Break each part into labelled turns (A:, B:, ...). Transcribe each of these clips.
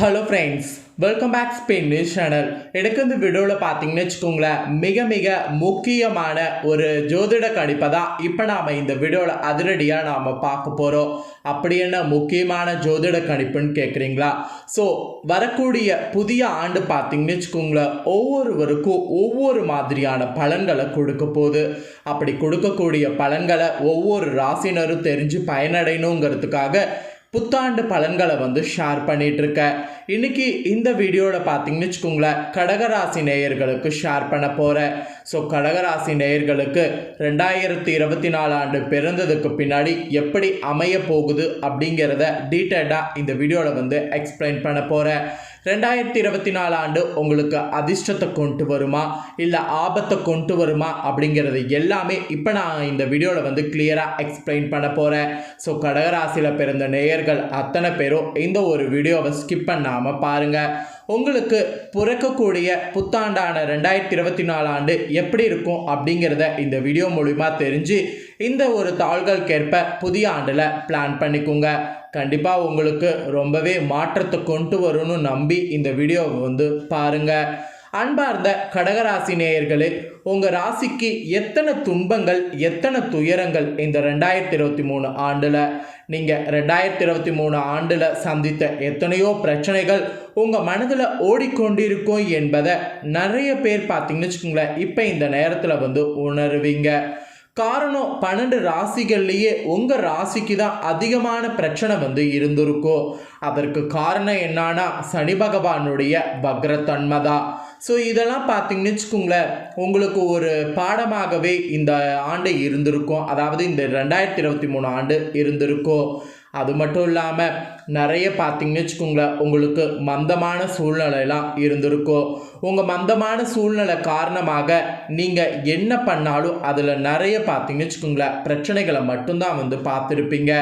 A: Hello friends welcome back Spain news channel எனக்கு இந்த வீடியோவில் பார்த்தீங்கன்னு வச்சுக்கோங்களேன் மிக மிக முக்கியமான ஒரு ஜோதிட கணிப்பை தான் இப்போ நாம் இந்த வீடியோவில் அதிரடியாக நாம் பார்க்க போகிறோம் அப்படி என்ன முக்கியமான ஜோதிட கணிப்புன்னு கேட்குறீங்களா ஸோ வரக்கூடிய புதிய ஆண்டு பார்த்தீங்கன்னு வச்சுக்கோங்களேன் ஒவ்வொருவருக்கும் ஒவ்வொரு மாதிரியான பலன்களை கொடுக்க போகுது. அப்படி கொடுக்கக்கூடிய பலன்களை ஒவ்வொரு ராசினரும் தெரிஞ்சு பயனடையணுங்கிறதுக்காக புத்தாண்டு பலன்களை வந்து ஷேர் பண்ணிட்டு இருக்கேன் இன்னைக்கு இந்த வீடியோவில் பார்த்தீங்கன்னு வச்சுக்கோங்களேன் கடகராசி நேயர்களுக்கு ஷேர் பண்ண போகிறேன் ஸோ கடகராசி நேயர்களுக்கு ரெண்டாயிரத்தி இருபத்தி நாலு ஆண்டு பிறந்ததுக்கு பின்னாடி எப்படி அமைய போகுது அப்படிங்கிறத டீட்டெயிலாக இந்த வீடியோவில் வந்து எக்ஸ்பிளைன் பண்ண போகிறேன் ரெண்டாயிரத்தி இருபத்தி நாலு ஆண்டு உங்களுக்கு அதிர்ஷ்டத்தை கொண்டு வருமா? இல்லை ஆபத்தை கொண்டு வருமா? அப்படிங்கிறது எல்லாமே இப்போ நான் இந்த வீடியோவில் வந்து கிளியராக எக்ஸ்பிளைன் பண்ண போகிறேன் ஸோ கடகராசியில் பிறந்த நேயர்கள் அத்தனை பேரும் இந்த ஒரு வீடியோவை ஸ்கிப் பண்ணாமல் பாருங்கள் உங்களுக்கு பிறக்கக்கூடிய புத்தாண்டான ரெண்டாயிரத்தி இருபத்தி நாலு ஆண்டு எப்படி இருக்கும் அப்படிங்கிறத இந்த வீடியோ மூலிமா தெரிஞ்சு இந்த ஒரு தாள்களுக்கேற்ப புதிய ஆண்டில் பிளான் பண்ணிக்கோங்க. கண்டிப்பாக உங்களுக்கு ரொம்பவே மாற்றத்தை கொண்டு வரும்னு நம்பி இந்த வீடியோவை வந்து பாருங்கள் அன்பார்ந்த கடகராசி நேயர்களே உங்கள் ராசிக்கு எத்தனை துன்பங்கள் எத்தனை துயரங்கள் இந்த ரெண்டாயிரத்தி இருபத்தி மூணு ஆண்டில்? நீங்கள் ரெண்டாயிரத்தி இருபத்தி மூணு ஆண்டில் சந்தித்த எத்தனையோ பிரச்சனைகள் உங்கள் மனதில் ஓடிக்கொண்டிருக்கும் என்பதை நிறைய பேர் பார்த்தீங்கன்னு வச்சுக்கோங்களேன் இப்போ இந்த நேரத்தில் வந்து உணருவீங்க. காரணம் பன்னெண்டு ராசிகள்லேயே உங்கள் ராசிக்கு தான் அதிகமான பிரச்சனை வந்து இருந்திருக்கும். அதற்கு காரணம் என்னன்னா சனி பகவானுடைய பக்ரத்தன்மை தான். ஸோ இதெல்லாம் பார்த்தீங்கன்னு வச்சுக்கோங்களேன் உங்களுக்கு ஒரு பாடமாகவே இந்த ஆண்டு இருந்திருக்கும். அதாவது இந்த ரெண்டாயிரத்தி இருபத்தி மூணு ஆண்டு இருந்திருக்கும். அது மட்டும் இல்லாமல் நிறைய பார்த்தீங்கன்னு வச்சுக்கோங்களேன் உங்களுக்கு மந்தமான சூழ்நிலையெல்லாம் இருந்திருக்கும் உங்கள் மந்தமான சூழ்நிலை காரணமாக நீங்கள் என்ன பண்ணாலும் அதில் நிறைய பார்த்தீங்கன்னு வச்சுக்கோங்களேன் பிரச்சனைகளை மட்டும்தான் வந்து பார்த்துருப்பீங்க.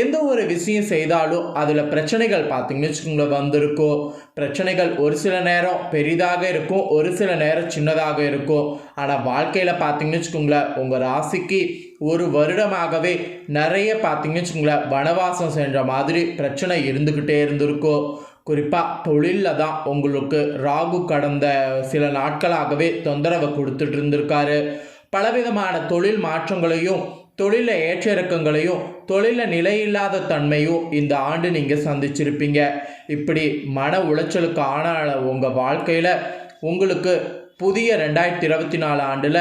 A: எந்த ஒரு விஷயம் செய்தாலும் அதில் பிரச்சனைகள் பார்த்தீங்கன்னு வச்சுக்கோங்களேன் வந்திருக்கும் பிரச்சனைகள் ஒரு சில நேரம் பெரிதாக இருக்கும் ஒரு சில நேரம் சின்னதாக இருக்கும். ஆனால் வாழ்க்கையில் பார்த்தீங்கன்னு வச்சுக்கோங்களேன் உங்கள் ராசிக்கு ஒரு வருடமாகவே நிறைய பார்த்தீங்கன்னு வச்சுக்கோங்களேன் வனவாசம் சென்ற மாதிரி பிரச்சனை இருந்துக்கிட்டே இருந்திருக்கும் குறிப்பாக தொழிலில் தான் உங்களுக்கு ராகு கடந்த சில நாட்களாகவே தொந்தரவை கொடுத்துட்டு இருந்திருக்காரு. பலவிதமான தொழில் மாற்றங்களையும் தொழில ஏற்ற இறக்கங்களையும் தொழில நிலையில்லாத தன்மையும் இந்த ஆண்டு நீங்கள் சந்திச்சிருப்பீங்க. இப்படி மன உளைச்சலுக்கு ஆன உங்கள் வாழ்க்கையில் உங்களுக்கு புதிய ரெண்டாயிரத்தி இருபத்தி நாலு ஆண்டில்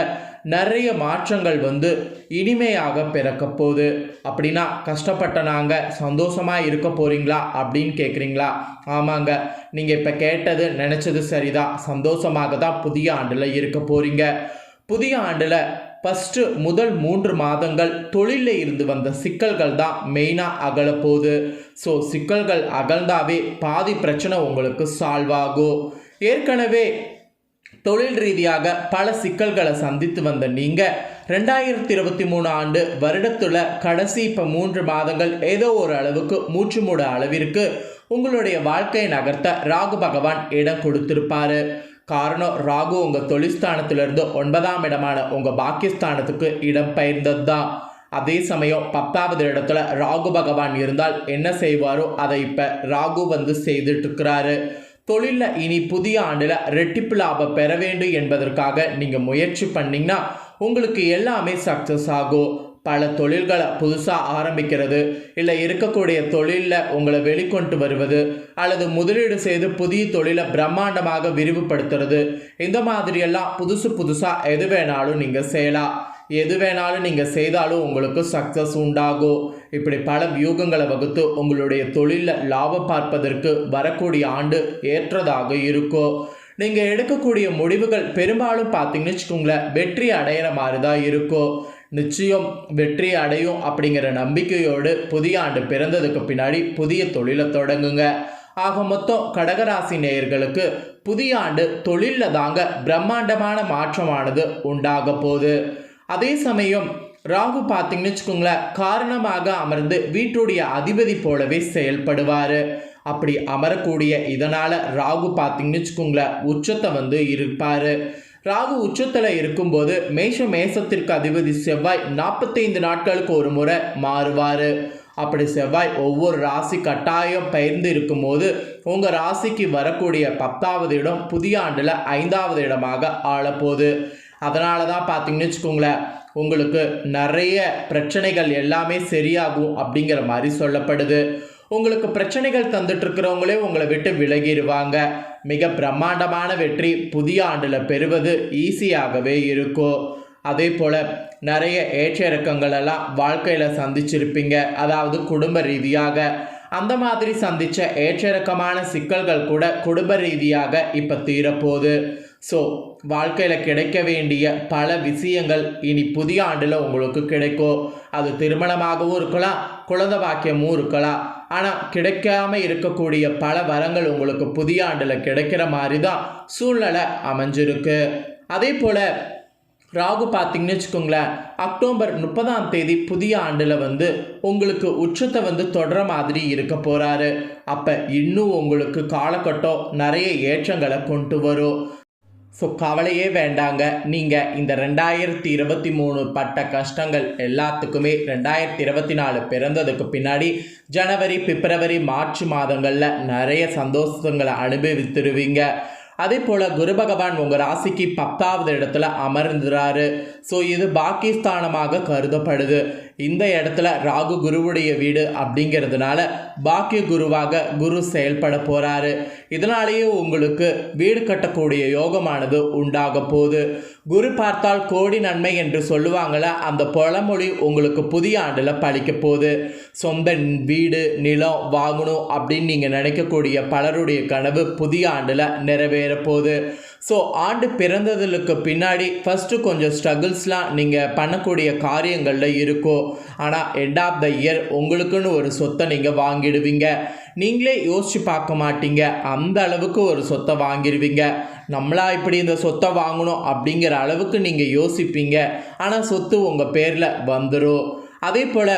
A: நிறைய மாற்றங்கள் வந்து இனிமையாக பிறக்க போகுது. அப்படின்னா கஷ்டப்பட்ட நாங்கள் சந்தோஷமாக இருக்க போகிறீங்களா அப்படின்னு கேட்குறீங்களா ஆமாங்க. நீங்கள் இப்போ கேட்டது நினச்சது சரிதான். சந்தோஷமாக தான் புதிய ஆண்டில் இருக்க போகிறீங்க புதிய ஆண்டில் ஃபஸ்ட்டு முதல் மூன்று மாதங்கள் தொழிலில் இருந்து வந்த சிக்கல்கள் தான் மெயினாக அகலப்போகுது ஸோ சிக்கல்கள் அகழ்ந்தாவே பாதி பிரச்சனை உங்களுக்கு சால்வ் ஆகும். ஏற்கனவே தொழில் ரீதியாக பல சிக்கல்களை சந்தித்து வந்த நீங்கள் ரெண்டாயிரத்தி இருபத்தி மூணு ஆண்டு வருடத்தில் கடைசி இப்போ மூன்று மாதங்கள் ஏதோ ஒரு அளவுக்கு மூச்சு மூட அளவிற்கு உங்களுடைய வாழ்க்கையை நகர்த்த ராகு பகவான் இடம் கொடுத்திருப்பாரு. காரணம் ராகு உங்கள் தொழில்ஸ்தானத்திலிருந்து ஒன்பதாம் இடமான உங்கள் பாக்கியஸ்தானத்துக்கு இடம் பெயர்ந்தது தான் அதே சமயம் பத்தாவது இடத்துல ராகு பகவான் இருந்தால் என்ன செய்வாரோ அதை இப்போ ராகு வந்து செய்துட்டுருக்கிறாரு. தொழிலில் இனி புதிய ஆண்டில் ரெட்டிப்பு லாபம் பெற வேண்டும் என்பதற்காக நீங்கள் முயற்சி பண்ணிங்கன்னா உங்களுக்கு எல்லாமே சக்ஸஸ் ஆகும். பல தொழில்களை புதுசாக ஆரம்பிக்கிறது. இல்லை இருக்கக்கூடிய தொழிலில் உங்களை வெளிக்கொண்டு வருவது அல்லது முதலீடு செய்து புதிய தொழிலை பிரம்மாண்டமாக விரிவுபடுத்துறது. இந்த மாதிரியெல்லாம் புதுசு புதுசாக எது வேணாலும் நீங்கள் செய்யலாம். எது வேணாலும் நீங்கள் செய்தாலும் உங்களுக்கு சக்ஸஸ் உண்டாகும். இப்படி பல வியூகங்களை வகுத்து உங்களுடைய தொழிலில் லாபம் பார்ப்பதற்கு வரக்கூடிய ஆண்டு ஏற்றதாக இருக்கும். நீங்கள் எடுக்கக்கூடிய முடிவுகள் பெரும்பாலும் பார்த்தீங்கன்னு வச்சுக்கோங்களேன் வெற்றி அடையிற மாதிரி தான் இருக்கும். நிச்சயம் வெற்றி அடையும் அப்படிங்கிற நம்பிக்கையோடு புதிய ஆண்டு பிறந்ததுக்கு பின்னாடி புதிய தொழிலை தொடங்குங்க. ஆக மொத்தம் கடகராசி நேயர்களுக்கு புதிய ஆண்டு தொழிலில் தாங்க பிரம்மாண்டமான மாற்றமானது உண்டாக போகுது. அதே சமயம் ராகு பார்த்தீங்கன்னு வச்சுக்கோங்களேன் காரணமாக அமர்ந்து வீட்டுடைய அதிபதி போலவே செயல்படுவார். அப்படி அமரக்கூடிய இதனால் ராகு பார்த்தீங்கன்னு வச்சுக்கோங்களேன் உச்சத்தை வந்து இருப்பார். ராகு உச்சத்தில் இருக்கும்போது மேஷ மேசத்திற்கு அதிபதி செவ்வாய் நாற்பத்தைந்து நாட்களுக்கு ஒரு முறை மாறுவார். அப்படி செவ்வாய் ஒவ்வொரு ராசி கட்டாயம் பயிர்ந்து இருக்கும்போது உங்கள் ராசிக்கு வரக்கூடிய பத்தாவது இடம் புதிய ஆண்டில் ஐந்தாவது இடமாக ஆளப்போகுது. அதனால தான் பார்த்தீங்கன்னு வச்சுக்கோங்களேன் உங்களுக்கு நிறைய பிரச்சனைகள் எல்லாமே சரியாகும் அப்படிங்கிற மாதிரி சொல்லப்படுது. உங்களுக்கு பிரச்சனைகள் தந்துட்டு இருக்கிறவங்களே உங்களை விட்டு விலகிடுவாங்க. மிக பிரம்மாண்டமான வெற்றி புதிய ஆண்டில் பெறுவது ஈஸியாகவே இருக்கும். அதே போல் நிறைய ஏற்ற இறக்கங்கள் எல்லாம் வாழ்க்கையில் சந்திச்சிருப்பீங்க. அதாவது குடும்ப ரீதியாக. அந்த மாதிரி சந்தித்த ஏற்றிறக்கமான சிக்கல்கள் கூட குடும்ப ரீதியாக இப்போ தீரப்போகுது. ஸோ வாழ்க்கையில் கிடைக்க வேண்டிய பல விஷயங்கள் இனி புதிய ஆண்டில் உங்களுக்கு கிடைக்கும். அது திருமணமாகவும் இருக்கலாம் குழந்தை பாக்கியமும் இருக்கலாம். ஆனால் கிடைக்காம இருக்கக்கூடிய பல வரங்கள் உங்களுக்கு புதிய ஆண்டில் கிடைக்கிற மாதிரி தான் சூழ்நிலை அமைஞ்சிருக்கு. அதே போல் ராகு பார்த்தீங்கன்னு வச்சுக்கோங்களேன் அக்டோபர் முப்பதாம் தேதி புதிய ஆண்டில் வந்து உங்களுக்கு உச்சத்தை வந்து தொடர மாதிரி இருக்க போகிறாரு அப்போ இன்னும் உங்களுக்கு காலகட்டம் நிறைய ஏற்றங்களை கொண்டு வரும். ஸோ கவலையே வேண்டாங்க. நீங்கள் இந்த ரெண்டாயிரத்தி இருபத்தி மூணு பட்ட கஷ்டங்கள் எல்லாத்துக்குமே ரெண்டாயிரத்தி இருபத்தி நாலு பிறந்ததுக்கு பின்னாடி ஜனவரி பிப்ரவரி மார்ச் மாதங்களில் நிறைய சந்தோஷங்களை அனுபவித்துருவீங்க. அதே போல் குரு பகவான் உங்கள் ராசிக்கு பத்தாவது இடத்துல அமர்ந்துறாரு ஸோ இது பாக்கிஸ்தானமாக கருதப்படுது. இந்த இடத்துல ராகு குருவுடைய வீடு அப்படிங்கிறதுனால பாக்கிய குருவாக குரு செயல்பட போகிறாரு இதனாலேயே உங்களுக்கு வீடு கட்டக்கூடிய யோகமானது உண்டாக போகுது. குரு பார்த்தால் கோடி நன்மை என்று சொல்லுவாங்கள அந்த பழமொழி உங்களுக்கு புதிய ஆண்டில் பழிக்க போகுது. சொந்த வீடு நிலம் வாங்கணும் அப்படின்னு நீங்கள் நினைக்கக்கூடிய பலருடைய கனவு புதிய ஆண்டில் நிறைவேற போகுது. ஸோ ஆண்டு பிறந்ததுக்கு பின்னாடி ஃபஸ்ட்டு கொஞ்சம் ஸ்ட்ரகிள்ஸ்லாம் நீங்கள் பண்ணக்கூடிய காரியங்களில் இருக்கும் ஆனால் எண்ட் ஆஃப் த இயர் உங்களுக்குன்னு ஒரு சொத்தை நீங்கள் வாங்கிடுவீங்க. நீங்களே யோசிச்சு பார்க்க மாட்டீங்க. அந்த அளவுக்கு ஒரு சொத்தை வாங்கிடுவீங்க. நம்மளா இப்படி இந்த சொத்தை வாங்கணும் அப்படிங்கிற அளவுக்கு நீங்கள் யோசிப்பீங்க. ஆனால் சொத்து உங்கள் பேரில் வந்துடும் அதே போல்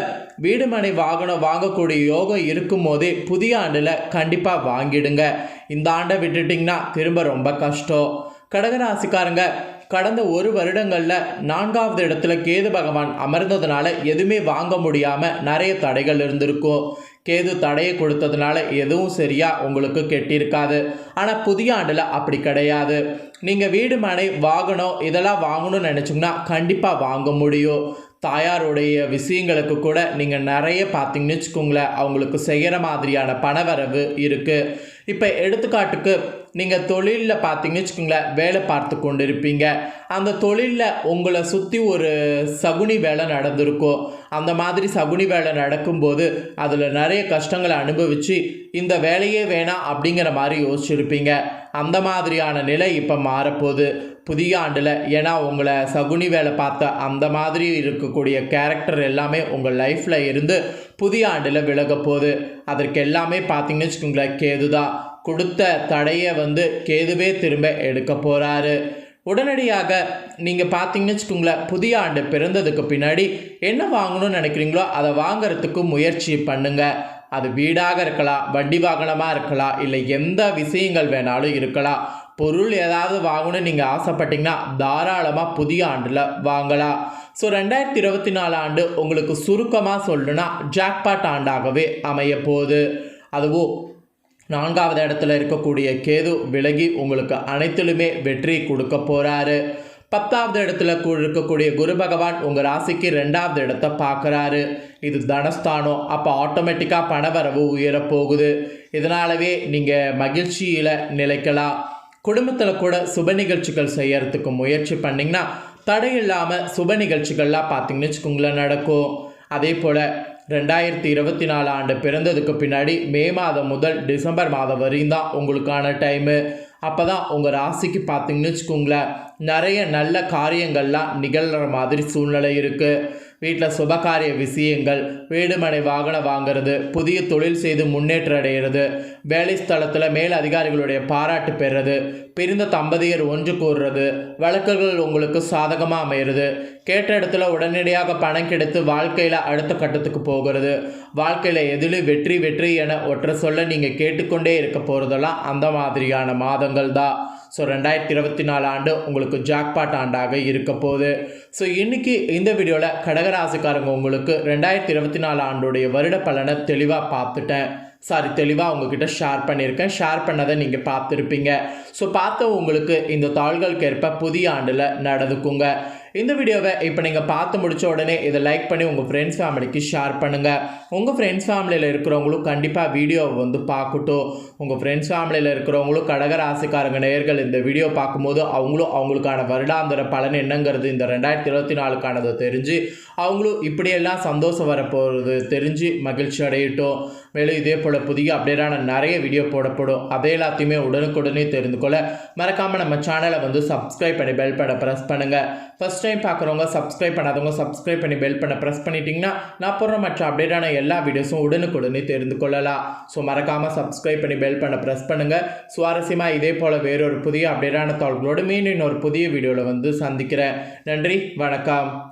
A: வீடுமனை வாகனம் வாங்கக்கூடிய யோகம் இருக்கும் போதே புதிய ஆண்டில் கண்டிப்பாக வாங்கிடுங்க. இந்த ஆண்டை விட்டுட்டிங்கன்னா திரும்ப ரொம்ப கஷ்டம். கடகராசிக்காரங்க கடந்த ஒரு வருடங்களில் நான்காவது இடத்துல கேது பகவான் அமர்ந்ததுனால எதுவுமே வாங்க முடியாமல் நிறைய தடைகள் இருந்திருக்கும். கேது தடையை கொடுத்ததுனால எதுவும் சரியாக உங்களுக்கு கெட்டியிருக்காது ஆனால் புதிய ஆண்டில் அப்படி கிடையாது. நீங்கள் வீடு மனை வாகனம் இதெல்லாம் வாங்கணும்னு நினச்சிங்கன்னா கண்டிப்பாக வாங்க முடியும். தாயாருடைய விஷயங்களுக்கு கூட நீங்கள் நிறைய பார்த்தீங்கன்னு வச்சுக்கோங்களேன் அவங்களுக்கு செய்கிற மாதிரியான பணவரவு இருக்குது இப்போ எடுத்துக்காட்டுக்கு நீங்கள் தொழிலில் பார்த்தீங்கன்னு வச்சுக்கோங்களேன் வேலை பார்த்து கொண்டு இருப்பீங்க அந்த தொழிலில் உங்களை சுற்றி ஒரு சகுனி வேலை நடந்திருக்கும் அந்த மாதிரி சகுனி வேலை நடக்கும்போது அதில் நிறைய கஷ்டங்களை அனுபவித்து இந்த வேலையே வேணாம் அப்படிங்கிற மாதிரி யோசிச்சிருப்பீங்க. அந்த மாதிரியான நிலை இப்போ மாறப்போகுது. புதிய ஆண்டில் ஏன்னா உங்களை சகுனி வேலை பார்த்த அந்த மாதிரி இருக்கக்கூடிய கேரக்டர் எல்லாமே உங்கள் லைஃப்பில் இருந்து புதிய ஆண்டில் விலக போகுது. அதற்கு எல்லாமே பார்த்தீங்கன்னு வச்சுக்கோங்களேன் கேது தான் கொடுத்த தடையை வந்து கேதுவே திரும்ப எடுக்க போகிறாரு உடனடியாக நீங்கள் பார்த்தீங்கன்னு வச்சுக்கோங்களேன் புதிய ஆண்டு பிறந்ததுக்கு பின்னாடி என்ன வாங்கணும்னு நினைக்கிறீங்களோ அதை வாங்கிறதுக்கு முயற்சி பண்ணுங்கள் அது வீடாக இருக்கலாம் வண்டி வாகனமாக இருக்கலாம் இல்லை எந்த விஷயங்கள் வேணாலும் இருக்கலாம். பொருள் ஏதாவது வாங்கணும்னு நீங்கள் ஆசைப்பட்டீங்கன்னா தாராளமாக புதிய ஆண்டில் வாங்கலாம். ஸோ ரெண்டாயிரத்தி இருபத்தி நாலு ஆண்டு உங்களுக்கு சுருக்கமாக சொல்லணும்னா ஜாக்பாட் ஆண்டாகவே அமைய போகுது. அதுவும் நான்காவது இடத்துல இருக்கக்கூடிய கேது விலகி உங்களுக்கு அனைத்திலுமே வெற்றி கொடுக்க போகிறாரு பத்தாவது இடத்துல இருக்கக்கூடிய குரு பகவான் உங்கள் ராசிக்கு ரெண்டாவது இடத்த பார்க்குறாரு இது தனஸ்தானம். அப்போ ஆட்டோமேட்டிக்காக பணவரவு உயரப் போகுது இதனாலவே நீங்கள் மகிழ்ச்சியில் நிலைக்கலாம். குடும்பத்தில் கூட சுப நிகழ்ச்சிகள் செய்யறதுக்கு முயற்சி பண்ணிங்கன்னா தடை இல்லாமல் சுப நிகழ்ச்சிகள்லாம் பார்த்தீங்கன்னு வச்சுக்கோங்களேன் நடக்கும். அதே போல் ரெண்டாயிரத்தி இருபத்தி நாலு ஆண்டு பிறந்ததுக்கு பின்னாடி மே மாதம் முதல் டிசம்பர் மாதம் வரையும் தான் உங்களுக்கான டைமு அப்போ தான் உங்கள் ராசிக்கு பார்த்தீங்கன்னு வச்சுக்கோங்களேன் நிறைய நல்ல காரியங்கள்லாம் நிகழ்கிற மாதிரி சூழ்நிலை இருக்குது வீட்டில் சுபகாரிய விஷயங்கள் வீடுமனை வாகனம் வாங்குறது புதிய தொழில் செய்து முன்னேற்றம் அடைகிறது வேலை ஸ்தலத்தில் மேல் அதிகாரிகளுடைய பாராட்டு பெறுறது பிரிந்த தம்பதியர் ஒன்று கூறுறது வழக்குகள் உங்களுக்கு சாதகமாக அமையிறது கேட்ட இடத்துல உடனடியாக பணம் கிடைத்து வாழ்க்கையில் அடுத்த கட்டத்துக்கு போகிறது வாழ்க்கையில் எதிலும் வெற்றி வெற்றி என ஒற்றை சொல்ல நீங்கள் கேட்டுக்கொண்டே இருக்க போகிறதெல்லாம் அந்த மாதிரியான மாதங்கள் தான் ஸோ ரெண்டாயிரத்தி இருபத்தி நாலு ஆண்டு உங்களுக்கு ஜாக்பாட் ஆண்டாக இருக்க போகுது. ஸோ இன்னைக்கு இந்த வீடியோவில் கடகராசிக்காரங்க உங்களுக்கு ரெண்டாயிரத்தி இருபத்தி நாலு ஆண்டுடைய வருட பலனை தெளிவாக பார்த்துட்டேன். சாரி தெளிவாக உங்ககிட்ட ஷேர் பண்ணியிருக்கேன். ஷேர் பண்ணதை நீங்கள் பார்த்துருப்பீங்க. ஸோ பார்த்த உங்களுக்கு இந்த தாள்களுக்கு ஏற்ப புதிய ஆண்டில் நடந்துக்குங்க. இந்த வீடியோவை இப்போ நீங்கள் பார்த்து முடிச்ச உடனே இதை லைக் பண்ணி உங்கள் ஃப்ரெண்ட்ஸ் ஃபேமிலிக்கு ஷேர் பண்ணுங்கள் உங்கள் ஃப்ரெண்ட்ஸ் ஃபேமிலியில் இருக்கிறவங்களும் கண்டிப்பாக வீடியோவை வந்து பார்க்கட்டும். உங்கள் ஃப்ரெண்ட்ஸ் ஃபேமிலியில் இருக்கிறவங்களும் கடக ராசிக்காரங்க நேயர்கள் இந்த வீடியோ பார்க்கும்போது அவங்களும் அவங்களுக்கான வருடாந்திர பலன் என்னங்கிறது இந்த ரெண்டாயிரத்தி இருபத்தி நாலுக்கானதை தெரிஞ்சு அவங்களும் இப்படியெல்லாம் சந்தோஷம் வரப்போகிறது தெரிஞ்சு மகிழ்ச்சி அடையட்டும். மேலும் இதே போல் புதிய அப்டேட்டான நிறைய வீடியோ போடப்படும். அதை எல்லாத்தையுமே உடனுக்குடனே தெரிந்து கொள்ள மறக்காமல் நம்ம சேனலை வந்து சப்ஸ்கிரைப் பண்ணி பெல் பண்ண ப்ரெஸ் பண்ணுங்கள் ஃபஸ்ட் டைம் பார்க்குறவங்க சப்ஸ்கிரைப் பண்ணாதவங்க சப்ஸ்கிரைப் பண்ணி பெல் பண்ண ப்ரெஸ் பண்ணிட்டீங்கன்னா நான் போடுற மற்ற அப்டேட்டான எல்லா வீடியோஸும் உடனுக்குடனே தெரிந்து கொள்ளலாம். ஸோ மறக்காமல் சப்ஸ்கிரைப் பண்ணி பெல் பண்ண ப்ரெஸ் பண்ணுங்கள் சுவாரஸ்யமாக இதே போல் வேறொரு புதிய அப்டேட்டான தாள்களோடு மீண்டும் இன்னொரு புதிய வீடியோவில் வந்து சந்திக்கிறேன். நன்றி வணக்கம்.